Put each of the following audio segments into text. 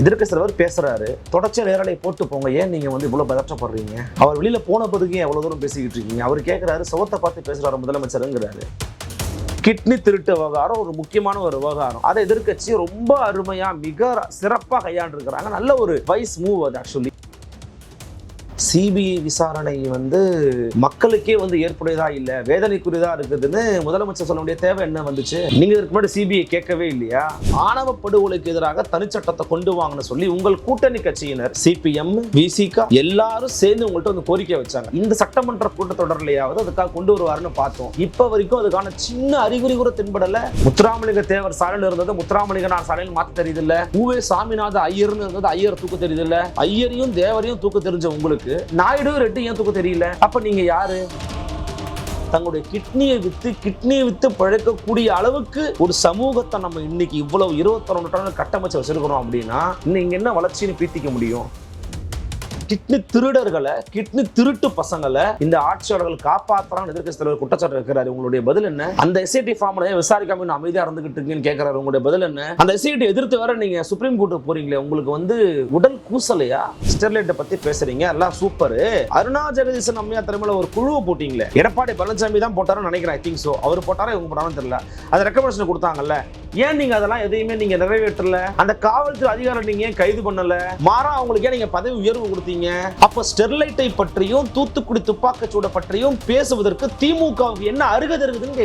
எதிர்க்க சிலவர் பேசுறாரு. தொடர்ச்சி நேரலை போட்டு போங்க. ஏன் நீங்க வந்து இவ்வளவு பதற்றப்படுறீங்க? அவர் வெளியில போன பிறகு எவ்வளவு தூரம் பேசிக்கிட்டு இருக்கீங்க? அவர் கேட்கிறாரு சுவத்தை பார்த்து பேசுறாரு முதலமைச்சருங்கிறாரு. கிட்னி திருட்டு விவகாரம் ஒரு முக்கியமான ஒரு விவகாரம். அதை எதிர்க்கட்சி ரொம்ப அருமையா மிக சிறப்பாக கையாண்டிருக்கிறாங்க. நல்ல ஒரு வைஸ் மூவ் அது ஆக்சுவலி சிபிஐ விசாரணை வந்து மக்களுக்கே வந்து ஏற்புடையதா இல்ல? வேதனைக்குரியதா இருக்குதுன்னு முதலமைச்சர் சொல்ல வேண்டிய தேவை என்ன வந்துச்சு? நீங்க இதுக்கு முன்னாடி சிபிஐ கேட்கவே இல்லையா? ஆணவ படுகொலைக்கு எதிராக தனிச்சட்டத்தை கொண்டு வாங்கன்னு சொல்லி உங்கள் கூட்டணி கட்சியினர் சிபிஎம் விசிகா எல்லாரும் சேர்ந்து உங்கள்கிட்ட வந்து கோரிக்கை வச்சாங்க. இந்த சட்டமன்ற கூட்டத்தொடர்லையாவது அதுக்காக கொண்டு வருவாருன்னு பார்த்தோம். இப்ப வரைக்கும் அதுக்கான சின்ன அறிகுறி கூட தென்படல. முத்துராமலிங்க தேவர் சாலையில் இருந்தது முத்துராமலிங்கனார் சாலையில் மாத்த தெரியுது இல்ல ஊவே சாமிநாத ஐயர்னு இருந்தது ஐயர் தூக்க தெரியுது இல்ல ஐயரையும் தேவரையும் தூக்க தெரிஞ்ச உங்களுக்கு நாயுடு ரெட்டு ஏன் தூக்க தெரியல? அப்ப நீங்க யாரு? தங்களுடைய கிட்னியை வித்து கிட்னியை வித்து பழக்கக்கூடிய அளவுக்கு ஒரு சமூகத்தை நம்ம இன்னைக்கு இவ்வளவு இருபத்தொன்னு நூற்றாண்டு கட்டமைச்சு வச்சிருக்கிறோம் அப்படின்னா இன்னைக்கு என்ன வளர்ச்சின்னு பீத்திக்க முடியும்? கிட்னி திருடர்களை கிட்னி திருட்டு பசங்களை இந்த ஆட்சியாளர்கள் காப்பாத்துறான்னு எதிர்க்கட்சி தலைவர் குற்றச்சாட்டு வைக்கிறாரு. உங்களுடைய பதில் என்ன? அந்த எஸ்ஐடி ஃபார்ம்ல விசாரிக்காம இன்னும் அமைதியா இருந்துகிட்டு இருக்கீங்கன்னு கேட்கிறாரு உங்களுடைய பதில் என்ன? அந்த எஸ்ஐடி எதிர்த்து வேற நீங்க சுப்ரீம் கோர்ட்டுக்கு போறீங்களே உங்களுக்கு வந்து உடல் கூசலையா? ஸ்டெர்லைட்டை பத்தி பேசுறீங்க. எல்லாம் சூப்பர். அருணா ஜெகதீசன் அம்மையா தலைமையில ஒரு குழுவை போட்டீங்களே. எடப்பாடி பழனிசாமி தான் போட்டாருன்னு நினைக்கிறேன் ஐ திங்க் சோ அவர் போட்டாரா இவங்க போட்டாலும் தெரியல. அது ரெக்கமெண்டேஷன் கொடுத்தாங்கல்ல. ஏன் நீங்க அதெல்லாம் எதையுமே நீங்க நிறைவேற்றல? அந்த காவல்துறை அதிகாரம் நீங்க ஏன் கைது பண்ணல? மாறா அவங்களுக்கு ஏன் நீங்க பதவி உயர்வு கொடுத்தீங்க? அப்ப ஸ்டெர்லைட்டை பற்றியும் தூத்துக்குடி துப்பாக்கிச்சூட பற்றியும் பேசுவதற்கு திமுகவுக்கு என்ன அருகதை இருக்குதுன்னு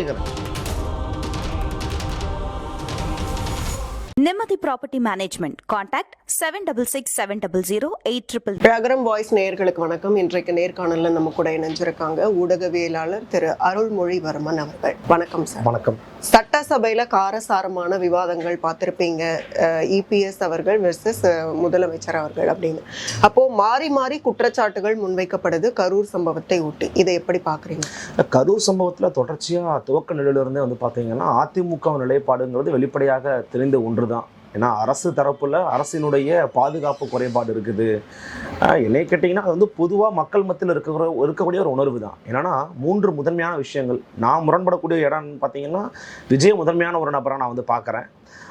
Nimmathi property management contact seven double six seven double zero eight triple பிரகரம் voice நேயர்களுக்கு வணக்கம். இன்றைக்கு நேர்காணல்ல நம்ம கூட இணைஞ்சிருக்காங்க ஊடகவியலாளர் திரு அருள்மொழிவர்மன் அவர்கள். வணக்கம் சார். வணக்கம். சட்டசபையில காரசாரமான விவாதங்கள் பார்த்திருப்பீங்க இபிஎஸ் அவர்கள் வெர்சஸ் முதலமைச்சர் அவர்கள் அப்படின்னு. அப்போ மாறி மாறி குற்றச்சாட்டுகள் முன்வைக்கப்படுது கரூர் சம்பவத்தை ஒட்டி. இதை எப்படி பாக்குறீங்க கரூர் சம்பவத்துல தொடர்ச்சியா துவக்க நிலையிலிருந்தே வந்து பாத்தீங்கன்னா அதிமுக நிலைப்பாடுங்கிறது வெளிப்படையாக தெரிந்த ஒன்றுதான் ஏன்னா அரசு தரப்பில் அரசினுடைய பாதுகாப்பு குறைபாடு இருக்குது. என்னை கேட்டிங்கன்னா அது வந்து பொதுவாக மக்கள் மத்தியில் இருக்கிற இருக்கக்கூடிய ஒரு உணர்வு தான் என்னன்னா மூன்று முதன்மையான விஷயங்கள். நான் முரண்படக்கூடிய இடம்னு பார்த்தீங்கன்னா விஜய் முதன்மையான ஒரு நபராக நான் வந்து பார்க்குறேன்.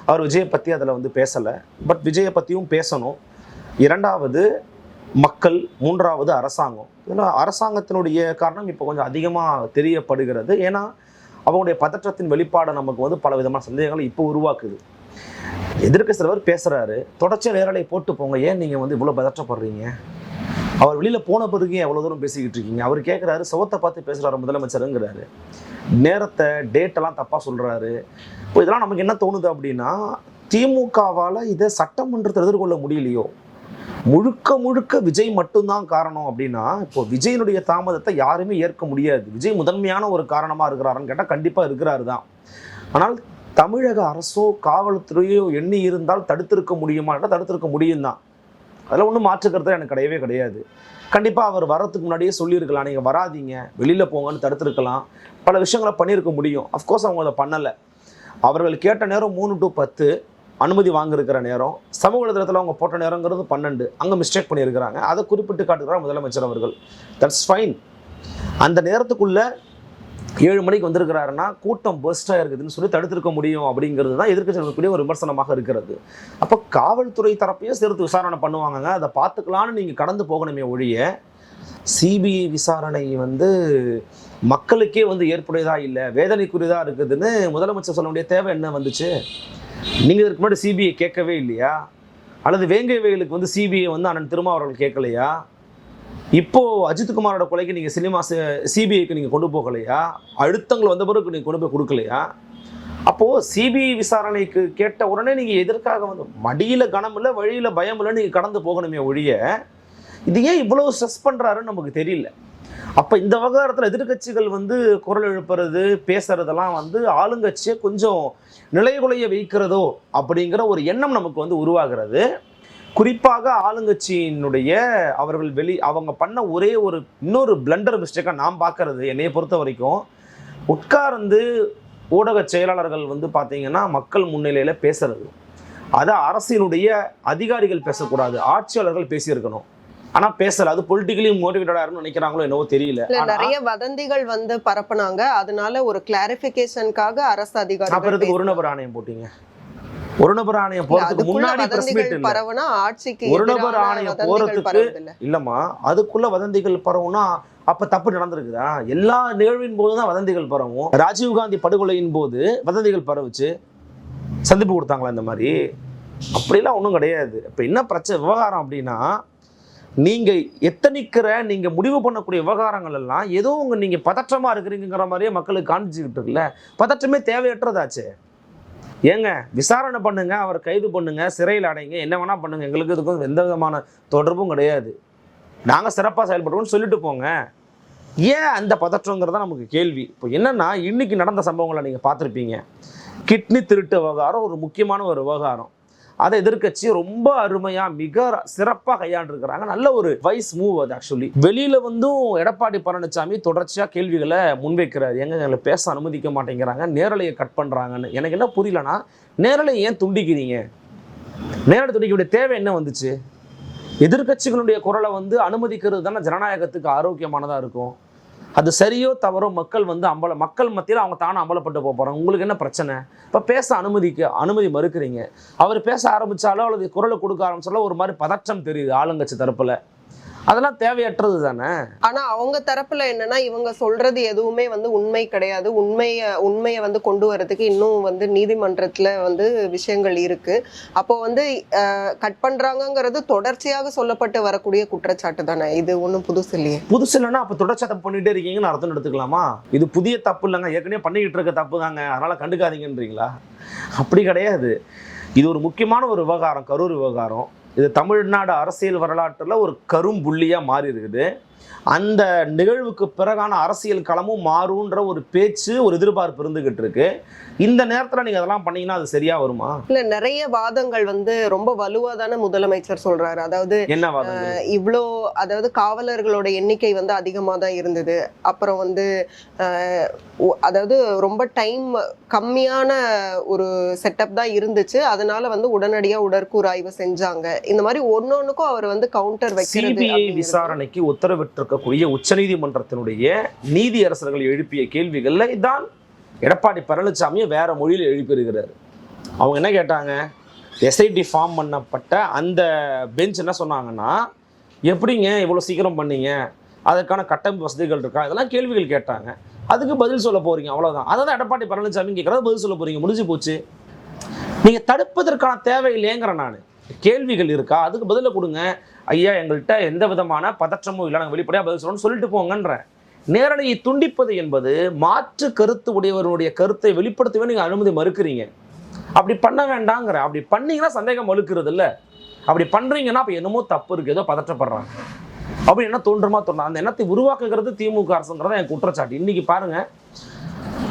அவர் விஜயை பற்றி அதில் வந்து பேசலை. பட் விஜயை பற்றியும் பேசணும். இரண்டாவது மக்கள். மூன்றாவது அரசாங்கம். இதில் அரசாங்கத்தினுடைய காரணம் இப்போ கொஞ்சம் அதிகமாக தெரியப்படுகிறது. ஏன்னா அவங்களுடைய பதற்றத்தின் வெளிப்பாடை நமக்கு வந்து பல விதமான சந்தேகங்களை இப்போ உருவாக்குது. எதிர்க்க சிலவர் பேசுகிறாரு தொடர்ச்சியாக நேரலை போட்டு போங்க ஏன் நீங்கள் வந்து இவ்வளோ பதற்றப்படுறீங்க? அவர் வெளியில் போன பிறகு எவ்வளோ தூரம் பேசிக்கிட்டு இருக்கீங்க? அவர் கேட்குறாரு சுவத்தை பார்த்து பேசுகிறாரு முதலமைச்சருங்கிறாரு. நேரத்தை டேட்டெல்லாம் தப்பாக சொல்கிறாரு இப்போ இதெல்லாம் நமக்கு என்ன தோணுது அப்படின்னா திமுகவால் இதை சட்டமன்றத்தை எதிர்கொள்ள முடியலையோ? முழுக்க முழுக்க விஜய் மட்டும்தான் காரணம் அப்படின்னா இப்போ விஜயனுடைய தாமதத்தை யாருமே ஏற்க முடியாது. விஜய் முதன்மையான ஒரு காரணமாக இருக்கிறாருன்னு கேட்டால் கண்டிப்பாக இருக்கிறாரு தான். ஆனால் தமிழக அரசோ காவல்துறையோ எண்ணி இருந்தால் தடுத்திருக்க முடியுமா? கேட்டால் தடுத்திருக்க முடியும் தான் அதில் ஒன்றும் மாற்றுக்கிறது எனக்கு கிடையவே கிடையாது. கண்டிப்பாக அவர் வரத்துக்கு முன்னாடியே சொல்லியிருக்கலாம். நீங்கள் வராதீங்க. வெளியில் போங்கன்னு தடுத்திருக்கலாம். பல விஷயங்களை பண்ணியிருக்க முடியும். அஃப்கோர்ஸ் அவங்க அதை பண்ணலை. அவர்கள் கேட்ட நேரம் மூணு டு பத்து. அனுமதி வாங்கியிருக்கிற நேரம். சமூக வலைதளத்தில் அவங்க போட்ட நேரங்கிறது பன்னெண்டு. அங்கே மிஸ்டேக் பண்ணியிருக்கிறாங்க. அதை குறிப்பிட்டு காட்டுகிறார் முதலமைச்சர் அவர்கள். தட்ஸ் ஃபைன் அந்த நேரத்துக்குள்ளே ஏழு மணிக்கு வந்திருக்கிறாருன்னா கூட்டம் பெஸ்ட்டாக இருக்குதுன்னு சொல்லி தடுத்திருக்க முடியும் அப்படிங்கிறது தான் எதிர்க்கட்சிகளுக்குரிய ஒரு விமர்சனமாக இருக்கிறது. அப்போ காவல்துறை தரப்பையும் சேர்த்து விசாரணை பண்ணுவாங்கங்க. அதை பார்த்துக்கலான்னு நீங்கள் கடந்து போகணுமே ஒழிய சிபிஐ விசாரணை வந்து மக்களுக்கே வந்து ஏற்புடையதாக இல்லை வேதனைக்குரியதாக இருக்குதுன்னு முதலமைச்சர் சொல்ல வேண்டிய தேவை என்ன வந்துச்சு? நீங்கள் இதற்கு முன்னாடி சிபிஐ கேட்கவே இல்லையா? அல்லது வேங்கை வயலுக்கு வந்து சிபிஐ வந்து அண்ணன் திருமாவர்கள் கேட்கலையா? இப்போது அஜித்குமாரோட கொலைக்கு நீங்கள் சினிமா சிபிஐக்கு நீங்கள் கொண்டு போகலையா? அழுத்தங்கள் வந்த பிறகு நீங்கள் கொண்டு போய் கொடுக்கலையா? அப்போது சிபிஐ விசாரணைக்கு கேட்ட உடனே நீங்கள் எதற்காக வந்து மடியில் கனம் இல்லை வழியில் பயம் இல்லை நீங்கள் கடந்து போகணுமே ஒழிய இது ஏன் இவ்வளோ ஸ்ட்ரெஸ் பண்ணுறாருன்னு நமக்கு தெரியல. அப்போ இந்த விவகாரத்தில் எதிர்க்கட்சிகள் வந்து குரல் எழுப்புறது பேசுறதெல்லாம் வந்து ஆளுங்கட்சியை கொஞ்சம் நிலைகுலைய வைக்கிறதோ அப்படிங்கிற ஒரு எண்ணம் நமக்கு வந்து உருவாகிறது. குறிப்பாக ஆளுங்கட்சியினுடைய அவர்கள் வெளி அவங்க பண்ண ஒரே ஒரு இன்னொரு பிளண்டர் மிஸ்டேக்காக நான் பார்க்கறது என்னைய பொறுத்த வரைக்கும். உட்கார்ந்து ஊடக செயலாளர்கள் வந்து பார்த்தீங்கன்னா மக்கள் முன்னிலையில் பேசுறது. அதை அரசினுடைய அதிகாரிகள் பேசக்கூடாது ஆட்சியாளர்கள் பேசியிருக்கணும். ஆனால் பேசல அது பொலிட்டிக்கலி மோட்டிவேட்டடாக நினைக்கிறாங்களோ என்னவோ தெரியல. ஆனா, நிறைய வதந்திகள் வந்து பரப்புனாங்க. அதனால ஒரு கிளாரிபிகேஷனுக்காக அரசு அப்புறத்துக்கு ஒரு நபர் ஆணையம் போட்டீங்க. ஒரு நபர் ஆணையம் போறதுக்கு முன்னாடி பிரஸ் மீட் இல்ல. ஒரு நபர் ஆணையம் போறதுக்கு. இல்லம்மா அதுக்குள்ள வதந்திகள் பரவும்னா அப்ப தப்பு நடந்திருக்குதா? எல்லா நிகழ்வின் போது தான் வதந்திகள் பரவும். ராஜீவ்காந்தி படுகொலையின் போது வதந்திகள் பரவுச்சு. சந்திப்பு கொடுத்தாங்களா இந்த மாதிரி? அப்படிலாம் ஒன்றும் கிடையாது. இப்போ என்ன பிரச்சனை விவகாரம் அப்படின்னா நீங்க எத்தனிக்கிற நீங்க முடிவு பண்ணக்கூடிய விவகாரங்கள் எல்லாம் ஏதோ உங்க நீங்க பதற்றமா இருக்கிறீங்கிற மாதிரியே மக்களுக்கு காண்பிச்சுக்கிட்டு இருக்குல்ல. பதற்றமே தேவையற்றதாச்சே. ஏங்க விசாரணை பண்ணுங்க அவர் கைது பண்ணுங்க சிறையில் அடைங்க என்ன வேணா பண்ணுங்க. எங்களுக்கு இதுக்கும் எந்த விதமான தொடர்பும் கிடையாது. நாங்கள் சிறப்பாக செயல்படுவோம்னு சொல்லிட்டு போங்க. ஏன் அந்த பதற்றங்கிறத நமக்கு கேள்வி. இப்போ என்னென்னா இன்றைக்கி நடந்த சம்பவங்களை நீங்கள் பார்த்துருப்பீங்க. கிட்னி திருட்டு விவகாரம் ஒரு முக்கியமான ஒரு விவகாரம். அதை எதிர்க்கட்சி ரொம்ப அருமையா மிக சிறப்பாக கையாண்டிருக்கிறாங்க. நல்ல ஒரு வைஸ் மூவ் அது ஆக்சுவலி வெளியில வந்தும் எடப்பாடி பழனிசாமி தொடர்ச்சியா கேள்விகளை முன்வைக்கிறார். எங்க எங்களை பேச அனுமதிக்க மாட்டேங்கிறாங்க. நேரலையை கட் பண்றாங்கன்னு. எனக்கு என்ன புரியலனா நேரலை ஏன் துண்டிக்கிறீங்க? நேரலை துண்டிக்க தேவை என்ன வந்துச்சு? எதிர்கட்சிகளுடைய குரலை வந்து அனுமதிக்கிறது தானே ஜனநாயகத்துக்கு ஆரோக்கியமானதா இருக்கும். அது சரியோ தவறோ மக்கள் வந்து அம்பல மக்கள் மத்தியில் அவங்க தானே அம்பலப்பட்டு போக போறாங்க. உங்களுக்கு என்ன பிரச்சனை? இப்போ பேச அனுமதிக்க அனுமதி மறுக்கிறீங்க. அவர் பேச ஆரம்பிச்சாலோ அல்லது குரலை கொடுக்க ஆரம்பிச்சாலோ ஒரு மாதிரி பதற்றம் தெரியுது ஆளுங்கட்சி தரப்பில். அதெல்லாம் தேவையற்றது தானே? ஆனா அவங்க தரப்புல என்னன்னா இவங்க சொல்றது எதுவுமே வந்து உண்மை கிடையாது. உண்மைய உண்மையை வந்து கொண்டு வரதுக்கு இன்னும் வந்து நீதிமன்றத்துல வந்து விஷயங்கள் இருக்கு. அப்போ வந்து கட் பண்றாங்கங்கிறது தொடர்ச்சியாக சொல்லப்பட்டு வரக்கூடிய குற்றச்சாட்டு தானே? இது ஒண்ணும் புதுசு இல்லையே. புதுசு இல்லைன்னா அப்போ தொடர்ச்சியாக தப்பு பண்ணிட்டே இருக்கீங்கன்னு அர்த்தம் எடுத்துக்கலாமா? இது புதிய தப்பு இல்லைங்க. ஏற்கனவே பண்ணிக்கிட்டு இருக்க தப்பு தாங்க. அதனால கண்டுக்காதீங்கன்றீங்களா? அப்படி கிடையாது. இது ஒரு முக்கியமான ஒரு விவகாரம் கரூர் விவகாரம். இது தமிழ்நாடு அரசியல் வரலாற்றில் ஒரு கரும்புள்ளியாக மாறி இருக்குது அந்த நிகழ்வுக்கு பிறகான அரசியல் களமும் மாறுன்ற ஒரு பேச்சு ஒரு எதிர்பார்ப்பு இருந்துகிட்டு இருக்கு. இந்த நேரத்தில் நீங்கள் அதெல்லாம் பண்ணீங்கன்னா அது சரியா வருமா? இல்ல நிறைய வாதங்கள் வந்து ரொம்ப வலுவா தானே முதலமைச்சர் சொல்றாரு. அதாவது என்ன இவ்வளோ அதாவது காவலர்களோட எண்ணிக்கை வந்து அதிகமாக தான் இருந்தது. அப்புறம் வந்து அதாவது ரொம்ப டைம் கம்மியான ஒரு செட்டப் தான் இருந்துச்சு. அதனால வந்து உடனடியாக உடற்கூறாய்வு செஞ்சாங்க. இந்த மாதிரி ஒன்னொன்னுக்கும் அவர் வந்து கவுண்டர் வைக்கிறது சிபிஐ அப்படிங்கிறது. பெற்றிருக்கக்கூடிய உச்சநீதிமன்றத்தினுடைய நீதி அரசர்கள் எழுப்பிய கேள்விகளில் தான் எடப்பாடி பழனிசாமியை வேற மொழியில் எழுப்பியிருக்கிறாரு. அவங்க என்ன கேட்டாங்க? எஸ்ஐடி ஃபார்ம் பண்ணப்பட்ட அந்த பெஞ்ச் என்ன சொன்னாங்கன்னா எப்படிங்க இவ்வளோ சீக்கிரம் பண்ணீங்க? அதற்கான கட்டமைப்பு வசதிகள் இருக்கா? இதெல்லாம் கேள்விகள் கேட்டாங்க. அதுக்கு பதில் சொல்ல போகிறீங்க அவ்வளோதான் அதை தான் எடப்பாடி பழனிசாமி கேட்குறத பதில் சொல்ல போகிறீங்க முடிஞ்சு போச்சு. நீங்கள் தடுப்பதற்கான தேவை இல்லைங்கிறேன் நான். கேள்விகள் இருக்கா? அதுக்கு பதிலை கொடுங்க. ஐயா எங்கள்கிட்ட எந்த விதமான பதற்றமும் இல்லை. நாங்கள் வெளிப்படையாக பதில் சொல்லணும்னு சொல்லிட்டு போங்கன்றேன் நேரலையை துண்டிப்பது என்பது மாற்று கருத்து உடையவருடைய கருத்தை வெளிப்படுத்தவே நீங்கள் அனுமதி மறுக்கிறீங்க. அப்படி பண்ண வேண்டாங்கிற. அப்படி பண்ணீங்கன்னா சந்தேகம் வலுக்கிறது இல்லை. அப்படி பண்ணுறீங்கன்னா அப்போ என்னமோ தப்பு இருக்கு. ஏதோ பதற்றப்படுறாங்க. அப்படி என்ன தோன்றுமா தோணும் அந்த எண்ணத்தை உருவாக்குகிறது திமுக அரசுங்கிறத என் குற்றச்சாட்டு. இன்னைக்கு பாருங்க.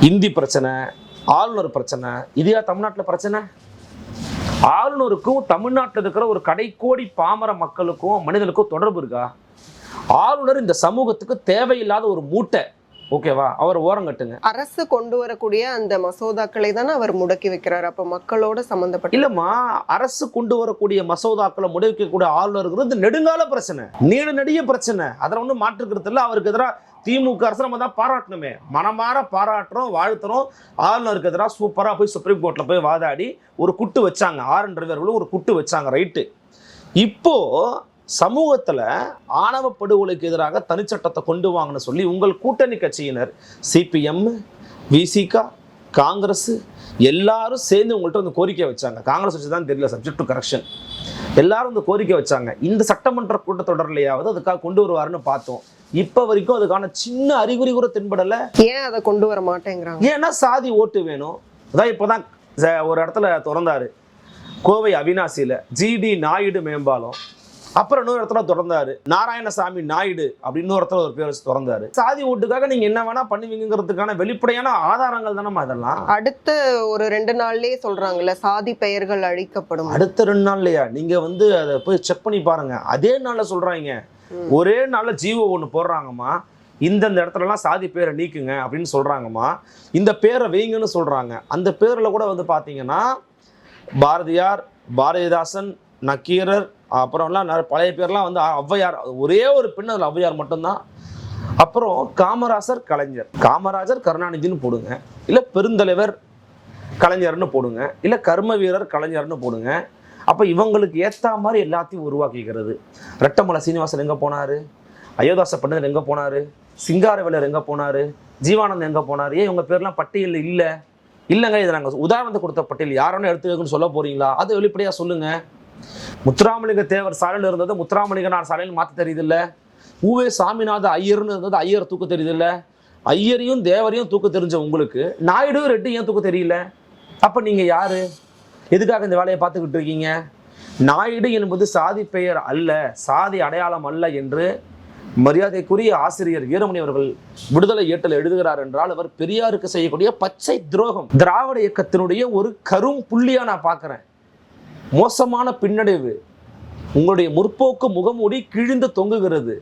இந்தி பிரச்சனை ஆளுநர் பிரச்சனை இதுயா தமிழ்நாட்டில் பிரச்சனை? ஆளுநருக்கும் தமிழ்நாட்டில் இருக்கிற ஒரு கடைக்கோடி பாமர மக்களுக்கும் மனிதனுக்கும் தொடர்பு இருக்கா? ஆளுநர் இந்த சமூகத்துக்கு தேவையில்லாத ஒரு மூட்டை ஓகேவா? அவர் ஓரங்கட்டுங்க அரசு கொண்டு வரக்கூடிய அந்த மசோதாக்களை தானே அவர் முடக்கி வைக்கிறார். அப்ப மக்களோட சம்பந்தப்பட்ட இல்லம்மா அரசு கொண்டு வரக்கூடிய மசோதாக்களை முடக்கக்கூடிய ஆளுநருங்கிறது நெடுங்கால பிரச்சனை. நீண்ட நெடிய பிரச்சனை. அதில் ஒன்றும் மாற்றுக்கிறது இல்லை. அவருக்கு எதிராக திமுக அரசு நம்ம தான் பாராட்டணுமே. மனமாற பாராட்டுறோம் வாழ்த்துறோம். ஆளுநருக்கு எதிராக சூப்பராக போய் சுப்ரீம் கோர்ட்டில் போய் வாதாடி ஒரு குட்டு வச்சாங்க. ஆர் என் ஒரு குட்டு வச்சாங்க ரைட்டு. இப்போ சமூகத்தில் ஆணவ படுகொலைக்கு எதிராக தனிச்சட்டத்தை கொண்டு வாங்கன்னு சொல்லி உங்கள் கூட்டணி கட்சியினர் சிபிஎம் விசிகா காங்கிரஸ் எல்லாரும் சேர்ந்து உங்கள்கிட்ட வந்து கோரிக்கை வச்சாங்க. காங்கிரஸ் வச்சு தான் தெரியல சப்ஜெக்ட் டு கரெக்ஷன் எல்லாரும் இந்த கோரிக்கை வச்சாங்க. இந்த சட்டமன்ற கூட்டத்தொடர்லையாவது அதுக்காக கொண்டு வருவாருன்னு பார்த்தோம். இப்போ வரைக்கும் அதுக்கான சின்ன அறிகுறி கூட தென்படலை. ஏன் அதை கொண்டு வர மாட்டேங்கிறாங்க? ஏன்னா சாதி ஓட்டு வேணும். அதான் இப்போதான் ஒரு இடத்துல திறந்தாரு. கோவை அவினாசியில் ஜிடி நாயுடு மேம்பாலம். அப்புறம் இன்னொரு இடத்துல திறந்தாரு. நாராயணசாமி நாயுடு அப்படின்னு இன்னொரு இடத்துல ஒரு பேர் வச்சு திறந்தாரு. சாதி ஓட்டுக்காக நீங்க என்ன வேணா பண்ணுவீங்கிறதுக்கான வெளிப்படையான ஆதாரங்கள் தானே அதெல்லாம்? அடுத்த ஒரு ரெண்டு நாள்லயே சொல்றாங்கல்ல சாதி பெயர்கள் அழிக்கப்படும். அடுத்த ரெண்டு நாள்லையா? நீங்க வந்து அதை போய் செக் பண்ணி பாருங்க. அதே நாள்ல சொல்றாங்க. ஒரே நாளில் ஜீவோ ஒன்று போடுறாங்கம்மா. இந்தந்த இடத்துலலாம் சாதி பேரை நீக்குங்க அப்படின்னு சொல்கிறாங்கம்மா இந்த பேரை வைங்கன்னு சொல்கிறாங்க அந்த பேரில் கூட வந்து பார்த்தீங்கன்னா பாரதியார் பாரதிதாசன் நக்கீரர் அப்புறம்லாம் நிறைய பழைய பேர்லாம் வந்து ஔவையார் ஒரே ஒரு பெண் அதில் ஔவையார் மட்டும்தான். அப்புறம் காமராசர் கலைஞர். காமராஜர் கருணாநிதினு போடுங்க. இல்லை பெருந்தலைவர் கலைஞர்னு போடுங்க. இல்லை கர்ம வீரர் கலைஞர்னு போடுங்க. அப்போ இவங்களுக்கு ஏற்ற மாதிரி எல்லாத்தையும் உருவாக்கிக்கிறது. ரெட்டமலை சீனிவாசன் எங்கே போனார்? அயோதாச பண்டிதர் எங்கே போனார்? சிங்காரவேலர் எங்கே போனார்? ஜீவானந்த் எங்கே போனார்? ஏன் இவங்க பேர்லாம் பட்டியலில் இல்லை? இல்லைங்க இதை நாங்கள் உதாரணத்தை கொடுத்த பட்டியல் யாரோன்னு எடுத்துக்கணும்னு சொல்ல போகிறீங்களா அதை வெளிப்படையாக சொல்லுங்கள் முத்துராமலிங்க தேவர் சாலையில் இருந்தது முத்துராமலிங்கனார் சாலையில் மாற்ற தெரியுதில்ல? ஊவே சாமிநாத ஐயர்னு இருந்தது ஐயர் தூக்க தெரியுதில்ல? ஐயரையும் தேவரையும் தூக்க தெரிஞ்ச உங்களுக்கு நாயுடு ரெட்டு ஏன் தூக்க தெரியல? அப்போ நீங்கள் யாரு? எதுக்காக இந்த வேலையை பார்த்துக்கிட்டு இருக்கீங்க? நாயுடு என்பது சாதி பெயர் அல்ல சாதி அடையாளம் அல்ல என்று மரியாதைக்குரிய ஆசிரியர் வீரமணி அவர்கள் விடுதலை ஏட்டல் எழுதுகிறார் என்றால் அவர் பெரியாருக்கு செய்யக்கூடிய பச்சை துரோகம். திராவிட இயக்கத்தினுடைய ஒரு கரும் புள்ளியா நான் பார்க்குறேன். மோசமான பின்னடைவு. உங்களுடைய முற்போக்கு முகமூடி கிழிந்து தொங்குகிறது.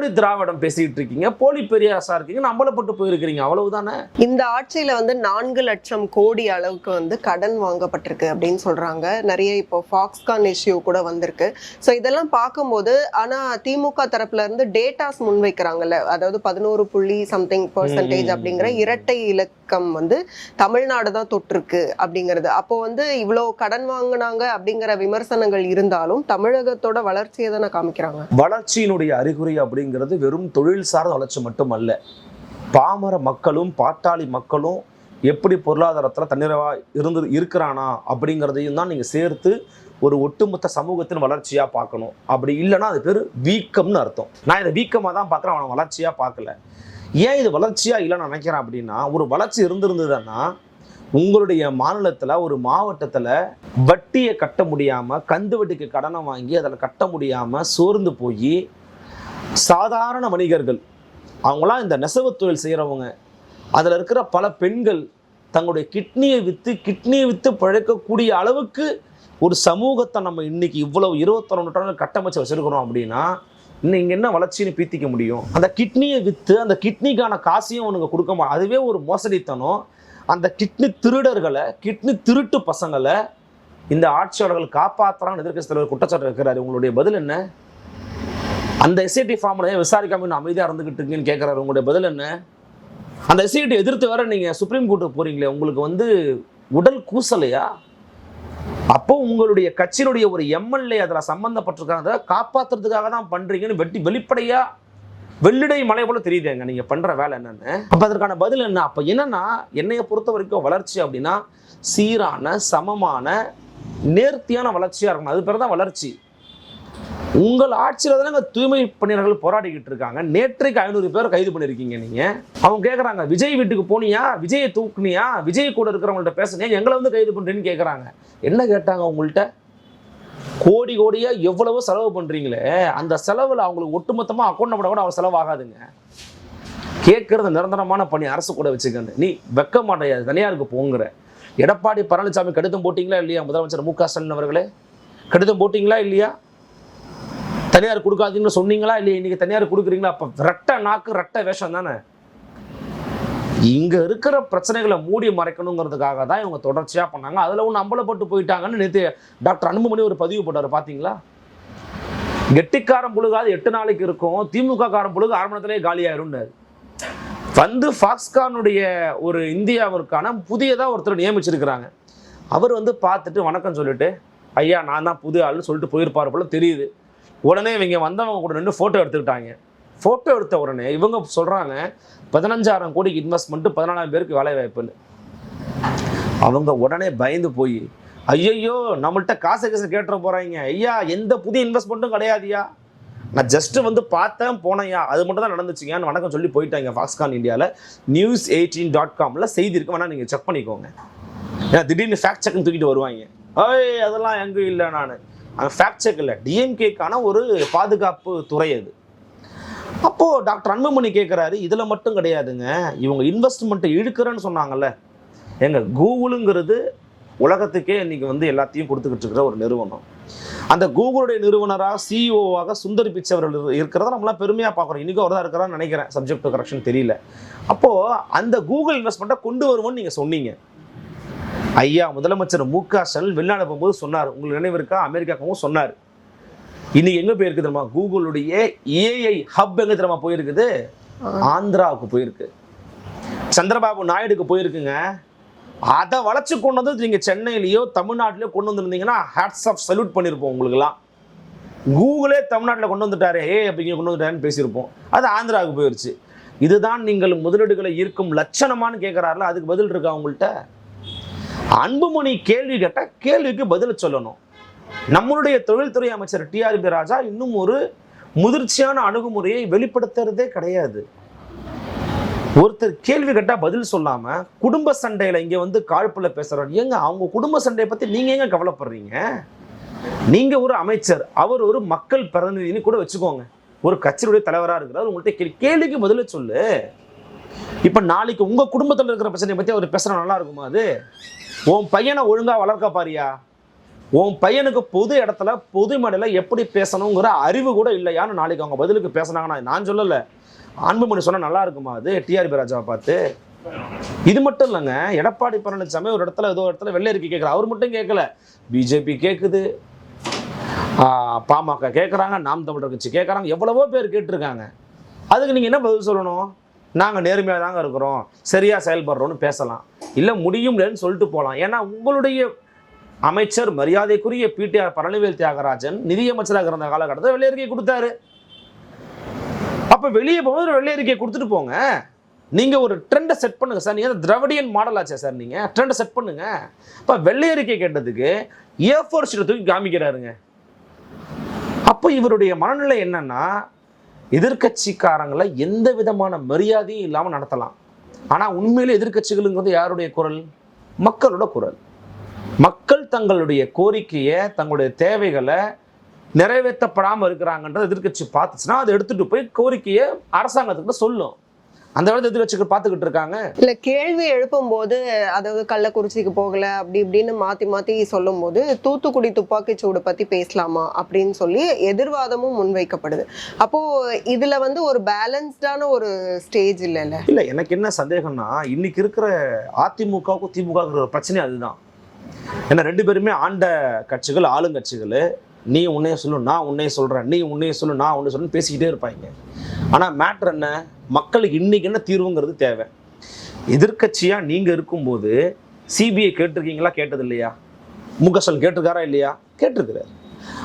போலி திராவிடம் பேசிக்கிட்டு இருக்கீங்க. போலி பெரியாசா இருக்கீங்க. நம்பலப்பட்டு போயிருக்கிறீங்க. அவ்வளவுதானே? இந்த ஆட்சியில வந்து நான்கு லட்சம் கோடி அளவுக்கு வந்து கடன் வாங்கப்பட்டிருக்கு அப்படின்னு சொல்றாங்க. நிறைய இப்போ ஃபாக்ஸ்கான் இஷ்யூ கூட வந்திருக்கு. ஸோ இதெல்லாம் பார்க்கும்போது ஆனா திமுக தரப்புல இருந்து டேட்டாஸ் முன்வைக்கிறாங்கல்ல. அதாவது பதினோரு புள்ளி சம்திங் பர்சன்டேஜ். அப்படிங்கிற இரட்டை இலக்கம் வந்து தமிழ்நாடு தான் தொட்டிருக்கு அப்படிங்கிறது. அப்போ வந்து இவ்வளோ கடன் வாங்கினாங்க அப்படிங்கிற விமர்சனங்கள் இருந்தாலும் தமிழகத்தோட வளர்ச்சியை தானே காமிக்கிறாங்க. வளர்ச்சியினுடைய அறிகுறி அப்படிங்கிறது வெறும் தொழில் சார்ந்த வளர்ச்சி மட்டுமல்ல. பாமர மக்களும் பாட்டாளி மக்களும் எப்படி பொருளாதாரத்தில் தன்னிறைவாக இருந்து இருக்கிறானா அப்படிங்கிறதையும் தான் நீங்கள் சேர்த்து ஒரு ஒட்டுமொத்த சமூகத்தின் வளர்ச்சியாக பார்க்கணும். அப்படி இல்லைன்னா அது பேர் வீக்கம்னு அர்த்தம். நான் இதை வீக்கமாக தான் பார்க்குறேன் அவனை வளர்ச்சியாக பார்க்கல. ஏன் இது வளர்ச்சியாக இல்லைன்னு நினைக்கிறேன் அப்படின்னா ஒரு வளர்ச்சி இருந்திருந்ததுன்னா உங்களுடைய மாநிலத்தில் ஒரு மாவட்டத்தில் வட்டியை கட்ட முடியாமல் கந்து வட்டிக்கு கடனை வாங்கி அதில் கட்ட முடியாமல் சோர்ந்து போய் சாதாரண வணிகர்கள். அவங்களாம் இந்த நெசவு தொழில் செய்கிறவங்க அதில் இருக்கிற பல பெண்கள் தங்களுடைய கிட்னியை விற்று கிட்னியை விற்று பிழைக்கக்கூடிய அளவுக்கு ஒரு சமூகத்தை நம்ம இன்னைக்கு இவ்வளவு இருபத்தொரு நூற்றாண்டு கட்டமைச்சு வச்சிருக்கிறோம் அப்படின்னா இன்னும் இங்கே என்ன வளர்ச்சின்னு பீத்திக்க முடியும்? அந்த கிட்னியை விற்று அந்த கிட்னிக்கான காசையும் அவனுங்க கொடுக்க மா அதுவே ஒரு மோசடித்தனம். அந்த கிட்னி திருடர்களை கிட்னி திருட்டு பசங்களை இந்த ஆட்சியாளர்கள் காப்பாற்றுறான்னு எதிர்க்கட்சி தலைவர் குற்றச்சாட்டு இருக்கிறாரு உங்களுடைய பதில் என்ன? அந்த எஸ்ஐடி ஃபார்மில் ஏன் விசாரிக்காம இன்னும் அமைதியாக இருந்துகிட்டு இருக்கீங்கன்னு கேட்குறாரு உங்களுடைய பதில் என்ன? அந்த எஸ்ஐடி எதிர்த்து வேற நீங்கள் சுப்ரீம் கோர்ட்டுக்கு போகிறீங்களே உங்களுக்கு வந்து உடல் கூசலையா? அப்போ உங்களுடைய கட்சியினுடைய ஒரு எம்எல்ஏ அதில் சம்மந்தப்பட்டிருக்காங்க காப்பாத்துறதுக்காக தான் பண்ணுறீங்கன்னு வெட்டி வெளிப்படையாக வெள்ளிடை மலை போல தெரியுதுங்க. நீங்கள் பண்ணுற வேலை என்னென்னு. அப்போ அதற்கான பதில் என்ன? அப்போ என்னென்னா என்னையை பொறுத்த வரைக்கும் வளர்ச்சி அப்படின்னா சீரான சமமான நேர்த்தியான வளர்ச்சியாக இருக்கணும். அது பேர் தான் வளர்ச்சி. உங்கள் ஆட்சியில் தானே தூய்மை பணியாளர்கள் போராடிக்கிட்டு இருக்காங்க. நேற்றைக்கு ஐநூறு பேர் கைது பண்ணியிருக்கீங்க நீங்கள் அவங்க கேட்குறாங்க விஜய் வீட்டுக்கு போனியா? விஜயை தூக்குனியா? விஜய் கூட இருக்கிறவங்கள்ட்ட பேசுனியா? எங்களை வந்து கைது பண்ணுறேன்னு கேட்குறாங்க என்ன கேட்டாங்க உங்கள்கிட்ட கோடி கோடியாக எவ்வளவோ செலவு பண்ணுறீங்களே அந்த செலவில் அவங்களுக்கு ஒட்டுமொத்தமாக அக்கௌண்ட் நம்பர் கூட அவங்க செலவாகாதுங்க. கேட்குறது நிரந்தரமான பணி அரசு கூட வச்சுக்கங்க. நீ வெக்க மாட்டையா? தனியாருக்கு போங்கிற. எடப்பாடி பழனிசாமி கடிதம் போட்டிங்களா இல்லையா முதலமைச்சர் மு க ஸ்டாலின் அவர்களே? கடிதம் போட்டிங்களா இல்லையா? தனியார் கொடுக்காதீங்கன்னு சொன்னீங்களா? இல்லையா? இன்னைக்கு தனியார் கொடுக்குறீங்களா? அப்போ ரெட்டை நாக்கு ரெட்டை வேஷம் தானே? இங்கே இருக்கிற பிரச்சனைகளை மூடி மறைக்கணுங்கிறதுக்காக தான் இவங்க தொடர்ச்சியாக பண்ணாங்க. அதில் ஒன்று அம்பலப்பட்டு போயிட்டாங்கன்னு நேற்று டாக்டர் அன்புமணி ஒரு பதிவு போட்டார். பார்த்தீங்களா கெட்டிக்காரம் புழுகாது எட்டு நாளைக்கு இருக்கும். திமுக காரம் புழுகு ஆரம்பத்திலே காலியாயிரும்னாரு. வந்து ஃபாக்ஸ்கானுடைய ஒரு இந்தியாவிற்கான புதியதாக ஒருத்தர் நியமிச்சிருக்கிறாங்க. அவர் வந்து பார்த்துட்டு வணக்கம் சொல்லிட்டு ஐயா நான் தான் புது ஆள்னு சொல்லிட்டு போயிருப்பார் போல தெரியுது. உடனே இவங்க வந்தவங்க கூட நின்று ஃபோட்டோ எடுத்துக்கிட்டாங்க. ஃபோட்டோ எடுத்த உடனே இவங்க சொல்கிறாங்க பதினஞ்சாயிரம் கோடிக்கு இன்வெஸ்ட்மெண்ட்டு பதினாலாயிரம் பேருக்கு வேலை வாய்ப்புன்னு. அவங்க உடனே பயந்து போய் ஐயையோ நம்மள்கிட்ட காசு காசு கேட்டுற போகிறாங்க ஐயா எந்த புதிய இன்வெஸ்ட்மெண்ட்டும் கிடையாதுயா நான் ஜஸ்ட்டு வந்து பார்த்தேன் போனேயா அது மட்டும் தான் நடந்துச்சுங்கன்னு வணக்கம் சொல்லி போயிட்டாங்க ஃபாக்ஸ்கான் இந்தியாவில் நியூஸ் எயிட்டீன் டாட் காமில் செய்தி இருக்கு. வேணால் நீங்கள் செக் பண்ணிக்கோங்க. ஏன்னா திடீர்னு ஃபேக்ட் செக்னு தூக்கிட்டு வருவாங்க ஏய் அதெல்லாம் எங்கே இல்லை நான். அது ஃபேக்ட் செக் இல்லை. டிஎம்கேக்கான ஒரு பாதுகாப்பு துறை அது. அப்போது டாக்டர் அன்புமணி கேட்குறாரு இதில் மட்டும் கிடையாதுங்க. இவங்க இன்வெஸ்ட்மெண்ட்டை இழுக்கிறேன்னு சொன்னாங்கல்ல. எங்க கூகுளுங்கிறது உலகத்துக்கே இன்றைக்கி வந்து எல்லாத்தையும் கொடுத்துக்கிட்டு இருக்கிற ஒரு நிறுவனம். அந்த கூகுளுடைய நிறுவனராக சிஇஓவாக சுந்தர் பிச்சை அவர்கள் இருக்கிறத நம்மளாம் பெருமையாக பார்க்குறோம். இன்றைக்கும் அவர் தான் இருக்கிறான்னு நினைக்கிறேன் சப்ஜெக்ட் கரெக்ஷன் தெரியல. அப்போது அந்த கூகுள் இன்வெஸ்ட்மெண்ட்டை கொண்டு வருவோம்னு நீங்கள் சொன்னீங்க. ஐயா முதலமைச்சர் மு க ஸ்டாலின் வெளிநாடு போகும்போது சொன்னார். உங்களுக்கு நினைவு இருக்கா அமெரிக்காவும் சொன்னார். இன்னைக்கு எங்கே போயிருக்கு தெரியுமா? கூகுளுடைய ஏஐ ஹப் எங்கே தெரியுமா போயிருக்குது? ஆந்திராவுக்கு போயிருக்கு. சந்திரபாபு நாயுடுக்கு போயிருக்குங்க. அதை வளைச்சு கொண்டு வந்து நீங்கள் சென்னையிலையோ தமிழ்நாட்டிலையோ கொண்டு வந்திருந்தீங்கன்னா ஹேட்ஸ் ஆஃப் சல்யூட் பண்ணியிருப்போம் உங்களுக்குலாம் கூகுளே தமிழ்நாட்டில் கொண்டு வந்துட்டாரே. ஏ அப்படிங்க கொண்டு வந்துட்டாருன்னு பேசியிருப்போம். அது ஆந்திராவுக்கு போயிடுச்சு இதுதான் நீங்கள் முதலீடுகளை ஈர்க்கும் லட்சணமான்னு கேட்குறாருல அதுக்கு பதில் இருக்கா உங்கள்கிட்ட அன்புமணி கேள்வி கேட்டால் கேள்விக்கு பதில் சொல்லணும். நம்மளுடைய தொழில்துறை அமைச்சர் டிஆர்பி ராஜா இன்னும் ஒரு முதிர்ச்சியான அணுகுமுறையை வெளிப்படுத்துறதே கிடையாது. ஒருத்தர் கேள்வி கேட்டா பதில் சொல்லாம குடும்ப சண்டையில இங்க வந்து காழ்ப்புல பேசுறோம் ஏங்க அவங்க குடும்ப சண்டையை பத்தி நீங்க ஏங்க கவலைப்படுறீங்க? நீங்க ஒரு அமைச்சர் அவர் ஒரு மக்கள் பிரதிநிதின்னு கூட வச்சுக்கோங்க. ஒரு கட்சியுடைய தலைவரா இருக்கிறார் உங்கள்கிட்ட கேள்வி கேள்விக்கு பதில சொல்லு. இப்ப நாளைக்கு உங்க குடும்பத்தில் இருக்கிற பிரச்சனையை பத்தி அவர் பேசுனா நல்லா இருக்குமா அது? உன் பையனை ஒழுங்கா வளர்க்க பாரியா? உன் பையனுக்கு பொது இடத்துல பொது மேடையில எப்படி பேசணுங்கிற அறிவு கூட இல்லையான்னு நாளைக்கு அவங்க பதிலுக்கு பேசுனாங்கன்னா நான் சொல்லலை. அன்புமணி சொன்னா நல்லா இருக்குமா அது? டிஆர்பி ராஜாவை பார்த்து. இது மட்டும் இல்லைங்க எடப்பாடி பழனிசாமி ஒரு இடத்துல ஏதோ இடத்துல வெள்ளை இருக்கி கேட்குற அவர் மட்டும் கேட்கல. பிஜேபி கேட்குது பாமக கேட்குறாங்க நாம் தமிழர் கட்சி கேட்குறாங்க எவ்வளவோ பேர் கேட்டிருக்காங்க. அதுக்கு நீங்கள் என்ன பதில் சொல்லணும்? நாங்கள் நேர்மையாக தாங்க இருக்கிறோம். சரியாக செயல்படுறோன்னு பேசலாம். இல்லை முடியும்லன்னு சொல்லிட்டு போகலாம் ஏன்னா உங்களுடைய அமைச்சர் மரியாதைக்குரிய பிடிஆர் பழனிவேல் தியாகராஜன் நிதியமைச்சராக இருந்த காலகட்டத்தில் வெள்ளையறிக்கை கொடுத்தாரு. அப்போ வெளியே போகும்போது ஒரு வெள்ளை கொடுத்துட்டு போங்க. நீங்கள் ஒரு ட்ரெண்டை செட் பண்ணுங்கள் சார். நீங்கள் திராவிடியன் மாடல் ஆச்சே சார் நீங்கள் ட்ரெண்டை செட் பண்ணுங்க. இப்போ வெள்ளையறிக்கை கேட்டதுக்கு ஏ ஃபோர் ஷீட்டை தூக்கி காமிக்கிறாருங்க. அப்போ இவருடைய மனநிலை என்னன்னா எதிர்க்கட்சிக்காரங்களை எந்த விதமான மரியாதையும் இல்லாமல் நடத்தலாம். ஆனால் உண்மையிலே எதிர்க்கட்சிகளுங்கிறது யாருடைய குரல்? மக்களோட குரல். மக்கள் தங்களுடைய கோரிக்கையை தங்களுடைய தேவைகளை நிறைவேற்றப்படாமல் இருக்கிறாங்கன்றது எதிர்க்கட்சி பார்த்துச்சுன்னா அதை எடுத்துட்டு போய் கோரிக்கையை அரசாங்கத்துக்கிட்ட சொல்லும். அந்த வேலை எதிர்க்கட்சிகள் பார்த்துக்கிட்டு இருக்காங்க? இல்ல கேள்வி எழுப்பும் போது அதாவது கள்ளக்குறிச்சிக்கு போகல அப்படி இப்படின்னு மாத்தி மாத்தி சொல்லும் போது தூத்துக்குடி துப்பாக்கிச் சூடு பத்தி பேசலாமா அப்படின்னு சொல்லி எதிர்வாதமும் முன்வைக்கப்படுது. அப்போ இதுல வந்து ஒரு பேலன்ஸ்டான ஒரு ஸ்டேஜ் இல்லைல்ல? இல்லை எனக்கு என்ன சந்தேகம்னா இன்னைக்கு இருக்கிற அதிமுகவுக்கும் திமுகவுக்கு ஒரு பிரச்சனை அதுதான். ஏன்னா ரெண்டு பேருமே ஆண்ட கட்சிகள் ஆளுங்கட்சிகள். நீ உன்னைய சொல்லு நான் உன்னைய சொல்கிறேன் நீ உன்னைய சொல்லு நான் உன்னை சொல்லுன்னு பேசிக்கிட்டே இருப்பாங்க. ஆனால் மேட்ரு என்ன? மக்களுக்கு இன்றைக்கி என்ன தீர்வுங்கிறது தேவை. எதிர்க்கட்சியாக நீங்கள் இருக்கும்போது சிபிஐ கேட்டிருக்கீங்களா? கேட்டது இல்லையா முக கேட்டிருக்காரா இல்லையா? கேட்டிருக்கிறார்.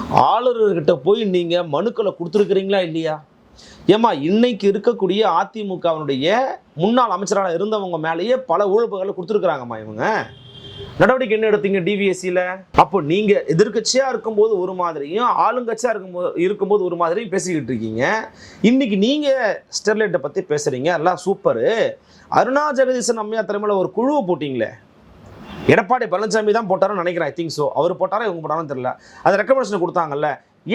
ஆளுநர்கிட்ட போய் நீங்கள் மனுக்களை கொடுத்துருக்குறீங்களா இல்லையா? ஏம்மா இன்னைக்கு இருக்கக்கூடிய அதிமுகவினுடைய முன்னாள் அமைச்சராக இருந்தவங்க மேலேயே பல ஊழல்களை கொடுத்துருக்குறாங்கம்மா இவங்க. நடவடிக்கை என்ன எடுத்தீங்க டிவிஎஸ்சியில் அப்போ நீங்கள் எதிர்க்கட்சியாக இருக்கும்போது ஒரு மாதிரியும் ஆளுங்கட்சியாக இருக்கும்போது இருக்கும்போது ஒரு மாதிரியும் பேசிக்கிட்டு இருக்கீங்க. இன்னைக்கு நீங்கள் ஸ்டெர்லைட்டை பற்றி பேசுகிறீங்க எல்லாம் சூப்பரு. அருணா ஜெகதீசன் அம்மையா தலைமையில் ஒரு குழுவை போட்டிங்களே? எடப்பாடி பழனிசாமி தான் போட்டாருன்னு நினைக்கிறேன் ஐ திங்க் ஸோ அவர் போட்டாரா இவங்க போட்டாலும் தெரியல. அது ரெக்கமெண்டேஷன் கொடுத்தாங்கல்ல.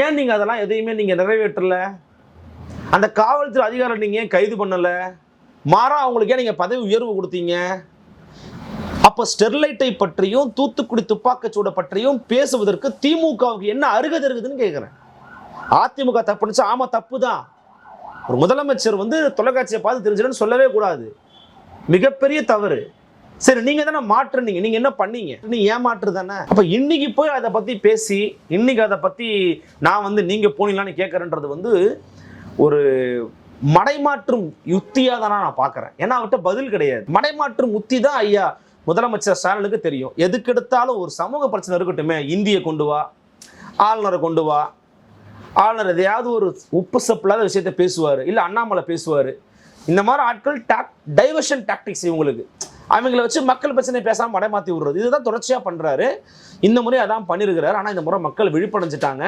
ஏன் நீங்கள் அதெல்லாம் எதையுமே நீங்கள் நிறைவேற்றல? அந்த காவல்துறை அதிகாரம் நீங்கள் ஏன் கைது பண்ணலை? மாறா அவங்களுக்கு ஏன் நீங்கள் பதவி உயர்வு கொடுத்தீங்க. அப்போ ஸ்டெர்லைட்டை பற்றியும் தூத்துக்குடி துப்பாக்கிச்சூடை பற்றியும் பேசுவதற்கு திமுகவுக்கு என்ன அருகது இருக்குதுன்னு கேட்குறேன் அதிமுக தப்புனுச்சு ஆமாம் தப்பு தான் ஒரு முதலமைச்சர் வந்து தொலைக்காட்சியை பார்த்து தெரிஞ்சிடன்னு சொல்லவே கூடாது. மிகப்பெரிய தவறு. சரி நீங்கள் தானே மாற்றுனீங்க. நீங்கள் என்ன பண்ணீங்க? நீ ஏமாற்று தானே? அப்போ இன்னைக்கு போய் அதை பற்றி பேசி இன்னைக்கு அதை பற்றி நான் வந்து நீங்கள் போனீங்களான்னு கேட்குறேன்றது வந்து ஒரு மடைமாற்றும் யுக்தியா தானே நான் பார்க்குறேன் ஏன்னா அவர்கிட்ட பதில் கிடையாது. மடைமாற்றும் உத்தி தான் ஐயா. முதலமைச்சர் ஸ்டாலினுக்கு தெரியும். எதுக்கு எடுத்தாலும் ஒரு சமூக பிரச்சனை இருக்கட்டுமே இந்தியை கொண்டு வா ஆளுநரை கொண்டு வா. ஆளுநர் எதையாவது ஒரு உப்பு சப்பில்லாத விஷயத்த பேசுவார் இல்லை அண்ணாமலை பேசுவார். இந்த மாதிரி ஆட்கள் டாக் டைவர்ஷன் டாக்டிக்ஸ் இவங்களுக்கு. அவங்கள வச்சு மக்கள் பிரச்சனை பேசாமல் மடைமாற்றி விடுறது. இதுதான் தொடர்ச்சியாக பண்ணுறாரு இந்த முறை அதான் பண்ணியிருக்கிறார் ஆனால் இந்த முறை மக்கள் விழிப்படைஞ்சிட்டாங்க.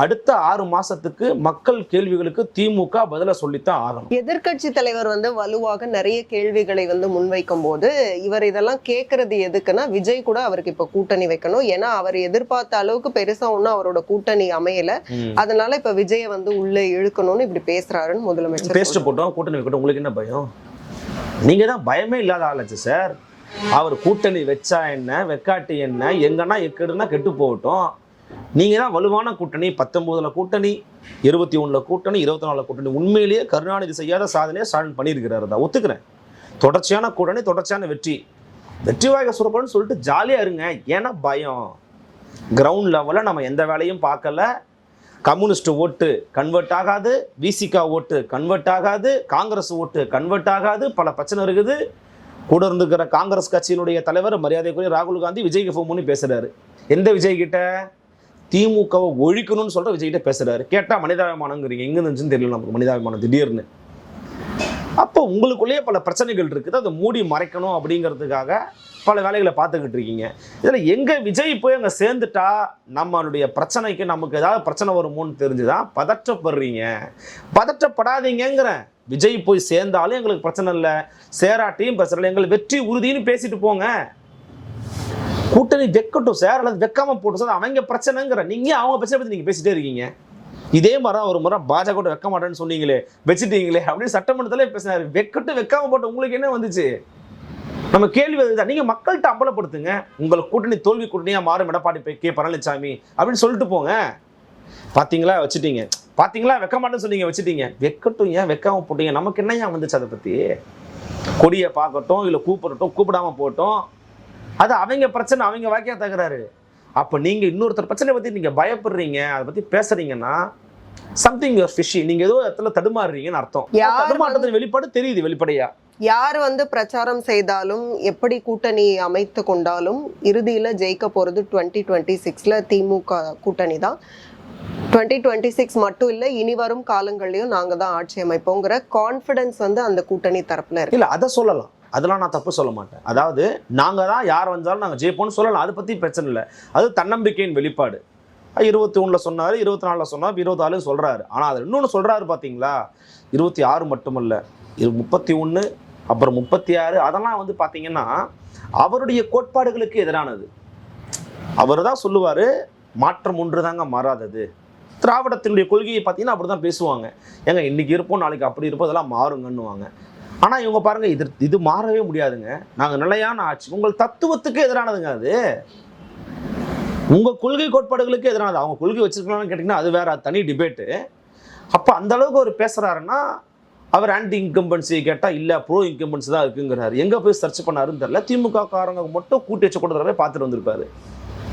அடுத்த ஆறு மாசத்துக்கு மக்கள் கேள்விகளுக்கு திமுக பதில சொல்லித்தான் ஆகணும். எதிர்க்கட்சி தலைவர் வந்து வலுவாக நிறைய கேள்விகளை வந்து முன்வைக்கும் போது இவர் இதெல்லாம் கேட்கறது எதுக்குன்னா விஜய் கூட அவருக்கு இப்ப கூட்டணி வைக்கணும். ஏன்னா அவர் எதிர்பார்த்த அளவுக்கு பெருசா ஒன்றும் அவரோட கூட்டணி அமையல. அதனால இப்ப விஜயை வந்து உள்ளே இழுக்கணும்னு இப்படி பேசுறாருன்னு முதலமைச்சர் பேஸ்ட் போட்டோம் கூட்டணி வைக்கட்டும். உங்களுக்கு என்ன பயம்? நீங்க தான் பயமே இல்லாத ஆளாச்சு சார். அவர் கூட்டணி வச்சா என்ன வெக்காட்டி என்ன எங்கன்னா எக்கடுனா கெட்டு போகட்டும். நீங்கள் தான் வலுவான கூட்டணி பத்தொம்போதில் கூட்டணி இருபத்தி ஒன்றில் கூட்டணி இருபத்தி நாலில் கூட்டணி. உண்மையிலேயே கருணாநிதி செய்யாத சாதனையை ஸ்டாலின் பண்ணியிருக்கிறாரு தான். ஒத்துக்கிறேன். தொடர்ச்சியான கூட்டணி தொடர்ச்சியான வெற்றி. வெற்றி வாய்க்க சுரப்பன்னு சொல்லிட்டு ஜாலியாக இருங்க. ஏன்னா பயம். கிரவுண்ட் லெவலில் நம்ம எந்த வேலையும் பார்க்கல. கம்யூனிஸ்ட் ஓட்டு கன்வெர்ட் ஆகாது. விசிகா ஓட்டு கன்வெர்ட் ஆகாது. காங்கிரஸ் ஓட்டு கன்வெர்ட் ஆகாது. பல பிரச்சனை இருக்குது. கூட இருந்துக்கிற காங்கிரஸ் கட்சியினுடைய தலைவர் மரியாதைக்குரிய ராகுல் காந்தி விஜய்க்கு ஃபோன் பண்ணி பேசுகிறாரு எந்த விஜய் கிட்ட திமுகவை ஒழிக்கணும்னு சொல்ற விஜய்கிட்ட பேசுறாரு. கேட்டா மனிதாபிமானங்கிறீங்க. எங்க இருந்துச்சுன்னு தெரியல நமக்கு மனிதாபிமானம் திடீர்னு. அப்போ உங்களுக்குள்ளேயே பல பிரச்சனைகள் இருக்குது. அதை மூடி மறைக்கணும் அப்படிங்கிறதுக்காக பல வேலைகளை பார்த்துக்கிட்டு இருக்கீங்க. இதில் எங்கே விஜய் போய் அங்கே சேர்ந்துட்டா நம்மளுடைய பிரச்சனைக்கு நமக்கு ஏதாவது பிரச்சனை வருமோன்னு தெரிஞ்சுதான் பதற்றப்படுறீங்க. பதற்றப்படாதீங்கங்கிறேன் விஜய் போய் சேர்ந்தாலும் எங்களுக்கு பிரச்சனை இல்லை. சேராட்டியும் பிரச்சனை இல்லை எங்களுக்கு வெற்றி உறுதின்னு பேசிட்டு போங்க. கூட்டணி வெக்கட்டும் சார். அல்லது வெக்காம போட்டு சார். அவங்க பிரச்சனைங்கிற நீங்க அவங்க பிரச்சனை பத்தி நீங்க பேசிட்டே இருக்கீங்க. இதே மாதிரி தான் ஒரு முறை பாஜக கூட வைக்க மாட்டேன்னு சொன்னீங்களே வச்சுட்டீங்களே அப்படின்னு சட்டமன்றத்தில் பேசினாரு. வெக்கட்டும் வைக்காம போட்டு உங்களுக்கு என்ன வந்துச்சு? நம்ம கேள்வி அதுதான் நீங்கள் மக்கள்கிட்ட அம்பலப்படுத்துங்க. உங்களை கூட்டணி தோல்வி கூட்டணியாக மாறும் எடப்பாடி போய் கே பழனிசாமி அப்படின்னு சொல்லிட்டு போங்க. பார்த்தீங்களா வச்சுட்டீங்க. பார்த்தீங்களா வைக்க மாட்டேன்னு சொன்னீங்க வச்சுட்டீங்க. வெக்கட்டும் ஏன்? வைக்காம போட்டீங்க. நமக்கு என்ன ஏன் வந்துச்சு அதை பற்றி கொடியை பார்க்கட்டும் இல்லை கூப்பிடட்டும் கூப்பிடாம போட்டோம் அது அவங்க பிரச்சனை அவங்க வாக்கியா தகுறாரு அப்போ நீங்கள் இன்னொருத்தர் பிரச்சனை பற்றி நீங்கள் பயப்படுறீங்க அதை பற்றி பேசுறீங்கன்னா சம்திங் யுவர் ஃபிஷி நீங்கள் ஏதோ இடத்துல தடுமாறுறீங்கன்னு அர்த்தம். யார் தடுமாற்றத்தின் வெளிப்பாடு தெரியுது வெளிப்படையா? யார் வந்து பிரச்சாரம் செய்தாலும் எப்படி கூட்டணி அமைத்து கொண்டாலும் இறுதியில ஜெயிக்க போறது டுவெண்ட்டி டுவெண்ட்டி சிக்ஸ்ல திமுக கூட்டணி தான். டுவெண்ட்டி டுவெண்ட்டி சிக்ஸ் மட்டும் இல்ல இனி வரும் காலங்கள்லயும் நாங்க தான் ஆட்சி அமைப்போங்கிற கான்ஃபிடன்ஸ் வந்து அந்த கூட்டணி தரப்புல இருக்கு. இல்லை அதை சொல்லலாம். அதெல்லாம் நான் தப்பு சொல்ல மாட்டேன். அதாவது நாங்கள் தான் யார் வந்தாலும் நாங்கள் ஜெயிப்போம்னு சொல்லலாம் அதை பற்றி பிரச்சனை இல்லை. அது தன்னம்பிக்கையின் வெளிப்பாடு. இருபத்தி ஒன்றில் சொன்னார் இருபத்தி நாலில் சொன்னார் இருபத்தாலும் சொல்கிறாரு ஆனால் அது இன்னொன்று சொல்கிறாரு பார்த்தீங்களா இருபத்தி ஆறு மட்டுமல்ல. இரு முப்பத்தி ஒன்று அப்புறம் முப்பத்தி ஆறு அதெல்லாம் வந்து பார்த்தீங்கன்னா அவருடைய கோட்பாடுகளுக்கு எதிரானது. அவர் தான் சொல்லுவார் மாற்றம் ஒன்று தாங்க மாறாதது. திராவிடத்தினுடைய கொள்கையை பார்த்தீங்கன்னா அப்படி தான் பேசுவாங்க. ஏங்க இன்னைக்கு இருப்போம் நாளைக்கு அப்படி இருப்போம் அதெல்லாம் மாறுங்கன்னுவாங்க. ஆனால் இவங்க பாருங்க இது இது மாறவே முடியாதுங்க. நாங்கள் நிலையான ஆட்சி. உங்கள் தத்துவத்துக்கு எதிரானதுங்க அது. உங்கள் கொள்கை கோட்பாடுகளுக்கு எதிரானது. அவங்க கொள்கை வச்சிருக்கலாம்னு கேட்டிங்கன்னா அது வேற தனி டிபேட்டு அப்போ அந்த அளவுக்கு அவர் பேசுறாருன்னா அவர் ஆன்டி இன்கம்பன்சி கேட்டால் இல்லை ப்ரோ இன்கம்பன்சி தான் இருக்குங்கிறாரு. எங்கே போய் சர்ச் பண்ணாருன்னு தெரியல. திமுக காரங்க மட்டும் கூட்டி வச்ச கூட பார்த்துட்டு வந்திருப்பாரு.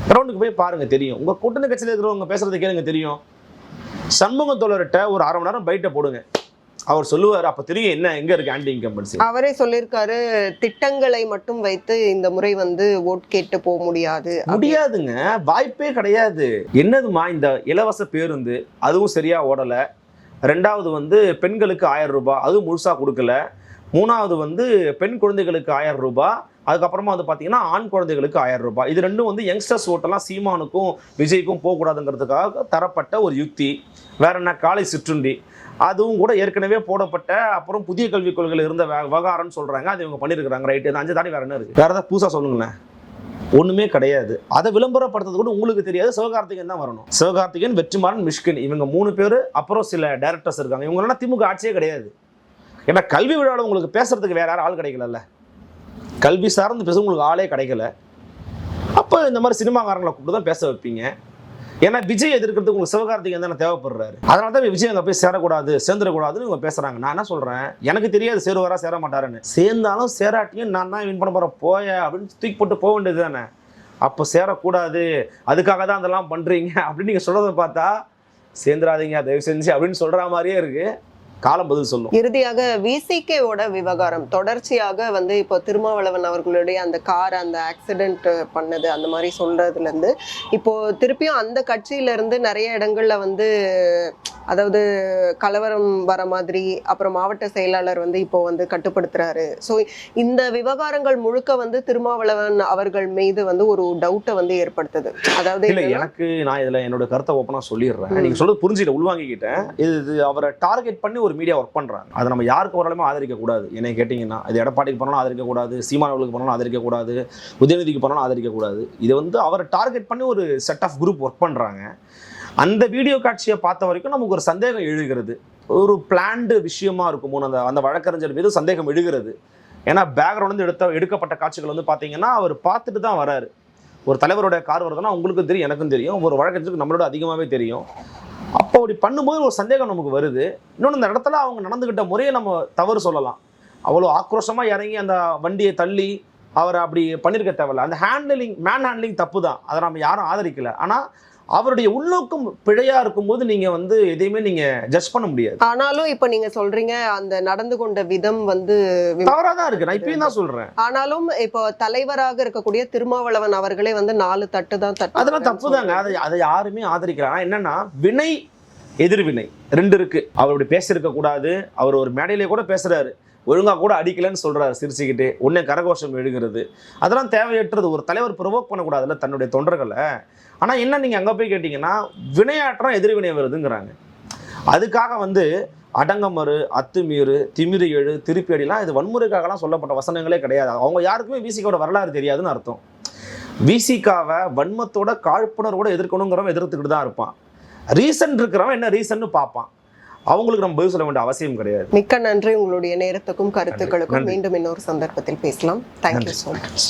கிரவுண்டுக்கு போய் பாருங்க தெரியும். உங்கள் கூட்டணி கட்சியில் இருக்கிறவங்க பேசுறது கேளுங்க தெரியும். சண்முக தோழர்கிட்ட ஒரு அரை மணி நேரம் பைட்டை போடுங்க. அவர் சொல்லுவார் அப்போ தெரியும் என்ன எங்கே இருக்கு ஆன்டி இன்கம்பன்சி அவரே சொல்லியிருக்காரு திட்டங்களை மட்டும் வைத்து இந்த முறை வந்து ஓட் கேட்டு போக முடியாது. முடியாதுங்க. வாய்ப்பே கிடையாது. என்னதுமா இந்த இலவச பேருந்து? அதுவும் சரியா ஓடல. ரெண்டாவது வந்து பெண்களுக்கு ஆயிரம் ரூபாய் அதுவும் முழுசா கொடுக்கல. மூணாவது வந்து பெண் குழந்தைகளுக்கு ஆயிரம் ரூபாய் அதுக்கப்புறமா வந்து பார்த்தீங்கன்னா ஆண் குழந்தைகளுக்கு ஆயிரம் ரூபாய் இது ரெண்டும் வந்து யங்ஸ்டர்ஸ் ஓட்டெல்லாம் சீமானுக்கும் விஜய்க்கும் போகக்கூடாதுங்கிறதுக்காக தரப்பட்ட ஒரு யுக்தி. வேற என்ன காலை சிற்றுண்டி. அதுவும் கூட ஏற்கனவே போடப்பட்ட அப்புறம் புதிய கல்விக் கொள்கையில் இருந்த விவகாரம்னு சொல்கிறாங்க அது இவங்க பண்ணியிருக்கிறாங்க ரைட்டு இந்த அஞ்சு தாண்டி வேறு என்ன இருக்குது வேறு ஏதாவது புதுசாக சொல்லுங்களேன். ஒன்றுமே கிடையாது. அதை விளம்பரப்படுத்துறது கூட உங்களுக்கு தெரியாது. சிவகார்த்திகன் தான் வரணும். சிவகார்த்திகன் வெற்றிமாறன் மிஷ்கின் இவங்க மூணு பேர் அப்புறம் சில டைரக்டர்ஸ் இருக்காங்க. இவங்களெல்லாம் திமுக ஆட்சியே கிடையாது. ஏன்னா கல்வி விழாவில் உங்களுக்கு பேசுறதுக்கு வேற யாரும் ஆள் கிடைக்கலல்ல. கல்வி சார்ந்து பேச உங்களுக்கு ஆளே கிடைக்கல. அப்போ இந்த மாதிரி சினிமாக்காரங்களை கூப்பிட்டு தான் பேச வைப்பீங்க. ஏன்னா விஜய் எதிர்க்கிறதுக்கு உங்களுக்கு சிவகார்த்திகேயன் தானே தேவைப்படுறாரு. அதனால தான் விஜய் அங்கே போய் சேரக்கூடாது சேர்ந்துடக்கூடாதுன்னு இவங்க பேசுறாங்க. நான் என்ன சொல்றேன்? எனக்கு தெரியாது சேருவாரா சேர மாட்டாருன்னு சேர்ந்தாலும் சேராட்டியும் நான் தான் வின் பண்ண போறேன் போய அப்படின்னு தூக்கி போட்டு போக வேண்டியது தானே. அப்போ சேரக்கூடாது. அதுக்காக தான் அதெல்லாம் பண்றீங்க அப்படின்னு நீங்க சொல்றதை பார்த்தா சேர்ந்துடாதீங்க தயவு செஞ்சு அப்படின்னு சொல்ற மாதிரியே இருக்கு. காலம் பதில் சொல்லும். இறுதியாக விசிகேவோட விவகாரம். தொடர்ச்சியாக வந்து இப்போ திருமாவளவன் அவர்களுடைய அந்த கார் அந்த ஆக்சிடென்ட் பண்ணது அந்த மாதிரி சொல்றதுல இருந்து இப்போ திருப்பியும் அந்த கட்சியில இருந்து நிறைய இடங்கள்ல வந்து அதாவது கலவரம் வர மாதிரி அப்புறம் மாவட்ட செயலாளர் வந்து இப்போ வந்து கட்டுப்படுத்துறாரு. ஸோ இந்த விவகாரங்கள் முழுக்க வந்து திருமாவளவன் அவர்கள் மீது வந்து ஒரு டவுட்டை வந்து ஏற்படுத்துது. அதாவது இல்ல எனக்கு நான் இதுல என்னோட கருத்தை ஓப்பனா சொல்லிடுறேன். ம். நீங்க சொல்றது புரிஞ்சுக்கிட்ட உள்வாங்கிக்கிட்டேன். இது இது அவரை டார்கெட் பண்ணி ஒரு மீடியா ஒர்க் பண்றாங்க. அதை நம்ம யாருக்கு வராலுமே ஆதரிக்க கூடாது. என்னை கேட்டீங்கன்னா இது எடப்பாடிக்கு பண்ணாலும் ஆதரிக்க கூடாது சீமானவர்களுக்கு பண்ணாலும் ஆதரிக்க கூடாது உதயநிதிக்கு பண்ணாலும் ஆதரிக்க கூடாது. இது வந்து அவரை டார்கெட் பண்ணி ஒரு செட் ஆஃப் குரூப் ஒர்க் பண்றாங்க. அந்த வீடியோ காட்சியை பார்த்த வரைக்கும் நமக்கு ஒரு சந்தேகம் எழுகிறது. ஒரு பிளான்டு விஷயமா இருக்குமோ. அந்த அந்த வழக்கறிஞர் மீது சந்தேகம் எழுகிறது. ஏன்னா பேக்ரவுண்ட் வந்து எடுத்த எடுக்கப்பட்ட காட்சிகள் வந்து பார்த்தீங்கன்னா அவர் பார்த்துட்டு தான் வராரு. ஒரு தலைவருடைய கார் வருதுன்னா உங்களுக்கும் தெரியும் எனக்கும் தெரியும். ஒரு வழக்கறிஞருக்கு நம்மளோட அதிகமாகவே தெரியும். அப்போ அப்படி பண்ணும்போது ஒரு சந்தேகம் நமக்கு வருது. இன்னொன்று இந்த இடத்துல அவங்க நடந்துக்கிட்ட முறையை நம்ம தவறு சொல்லலாம். அவ்வளோ ஆக்ரோஷமாக இறங்கி அந்த வண்டியை தள்ளி அவரை அப்படி பண்ணியிருக்க தேவையில்ல. அந்த ஹேண்ட்லிங் மேன் ஹேண்ட்லிங் தப்பு தான். அதை நம்ம யாரும் ஆதரிக்கல. ஆனால் அவருடைய உள்நோக்கம் பிழையா இருக்கும்போது நீங்க வந்து எதையுமே நீங்க ஜட்ஜ் பண்ண முடியாது. ஆனாலும் இப்ப நீங்க சொல்றீங்க அந்த நடந்து கொண்ட விதம் வந்து தவறா தான் இருக்கு. நான் இப்பயும் தான் சொல்றேன். ஆனாலும் இப்போ தலைவராக இருக்கக்கூடிய திருமாவளவன் அவர்களே வந்து நாலு தட்டு தான் தட்டு. அதெல்லாம் தப்பு தாங்க. அதை அதை யாருமே ஆதரிக்கிறாங்க என்னன்னா வினை எதிர்வினை ரெண்டு இருக்கு. அவர் இப்படி பேசியிருக்க கூடாது. அவர் ஒரு மேடையிலே கூட பேசுறாரு. ஒழுங்காக கூட அடிக்கலன்னு சொல்கிறார் சிரிச்சுக்கிட்டு. உடனே கரகோஷம் எழுகிறது. அதெல்லாம் தேவையற்றது. ஒரு தலைவர் ப்ரொவோக் பண்ணக்கூடாதுல்ல தன்னுடைய தொண்டர்களை. ஆனால் என்ன நீங்கள் அங்கே போய் கேட்டிங்கன்னா வினையாற்றம் எதிர்வினை வருதுங்கிறாங்க. அதுக்காக வந்து அடங்கமறு அத்துமீறு திமிரு எழு திருப்பி அடிலாம் இது வன்முறைக்காகலாம் சொல்லப்பட்ட வசனங்களே கிடையாது. அவங்க யாருக்குமே விசிகோட வரலாறு தெரியாதுன்னு அர்த்தம். விசிகாவை வன்மத்தோட காழ்ப்புணர்வோட எதிர்க்கணுங்கிறவன் எதிர்த்துக்கிட்டு தான் இருப்பான். ரீசன் இருக்கிறவன் என்ன ரீசன்னு பார்ப்பான். அவங்களுக்கு நம்ம பதில் சொல்ல வேண்டிய அவசியம் கிடையாது. மிக்க நன்றி. உங்களுடைய நேரத்துக்கும் கருத்துக்களுக்கும். மீண்டும் இன்னொரு சந்தர்ப்பத்தில் பேசலாம். Thank you so much